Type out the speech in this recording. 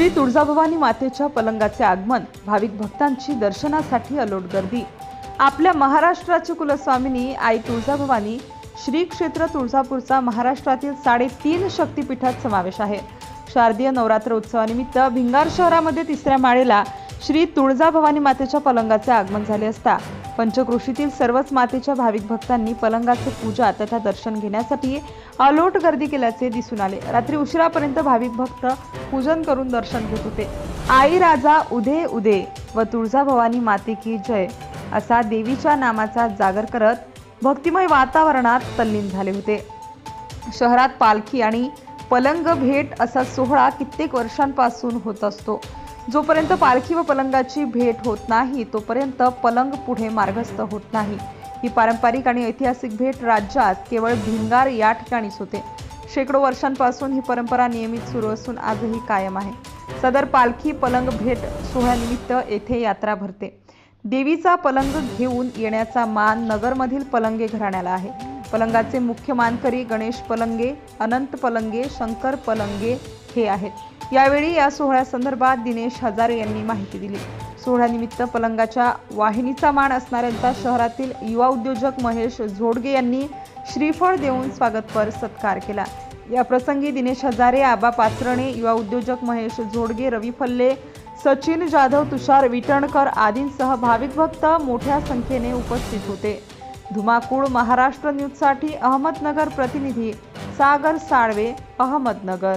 श्री तुळजाभवानी मातेच्या पलंगाचे आगमन भाविक भक्तांची दर्शनासाठी अलोट गर्दी. आपल्या महाराष्ट्राची कुलस्वामिनी आई तुळजाभवानी श्री क्षेत्र तुळजापूरचा महाराष्ट्रातील साडेतीन शक्तिपीठात समावेश आहे. शारदीय नवरात्र उत्सवानिमित्त भिंगार शहरामध्ये तिसऱ्या माळेला श्री तुळजाभवानी मातेच्या पलंगाचे आगमन झाले असता पंचकृषीतील सर्वच मातेच्या भाविक भक्तांनी पलंगाचे पूजा तथा दर्शन घेण्यासाठी अलोट गर्दी केल्याचे दिसून आले. रात्री उशिरापर्यंत भाविक भक्त पूजन करून दर्शन घेत होते. आई राजा उदे उदे व तुळजाभवानी माते की जय असा देवीच्या नामाचा जागर करत भक्तिमय वातावरणात तल्लीन झाले होते. शहरात पालखी आणि पलंग भेट असा सोहळा कित्येक वर्षांपासून होत असतो. जोपर्यंत पालखी व पलंगाची भेट होत नाही तोपर्यंत पलंग पुढे मार्गस्थ होत नाही. ही पारंपरिक आणि ऐतिहासिक भेट राज्यात केवळ भिंगार या ठिकाणीच होते. शेकडो वर्षांपासून ही परंपरा नियमित सुरू असून आजही कायम आहे. सदर पालखी पलंग भेट सोहळ्यानिमित्त येथे यात्रा भरते. देवीचा पलंग घेऊन येण्याचा मान नगरमधील पलंगे घराण्याला आहे. पलंगाचे मुख्य मानकरी गणेश पलंगे अनंत पलंगे शंकर पलंगे हे आहेत. यावेळी या सोहळ्यासंदर्भात दिनेश हजारे यांनी माहिती दिली. सोहळ्यानिमित्त पलंगाच्या वाहिनीचा मान असणाऱ्यांचा शहरातील युवा उद्योजक महेश झोडगे यांनी श्रीफळ देऊन स्वागतपर सत्कार केला. या प्रसंगी दिनेश हजारे आबा पाचरणे युवा उद्योजक महेश झोडगे रवी फल्ले सचिन जाधव तुषार विटणकर आदींसह भाविक भक्त मोठ्या संख्येने उपस्थित होते. धुमाकूळ महाराष्ट्र न्यूजसाठी अहमदनगर प्रतिनिधी सागर साळवे अहमदनगर.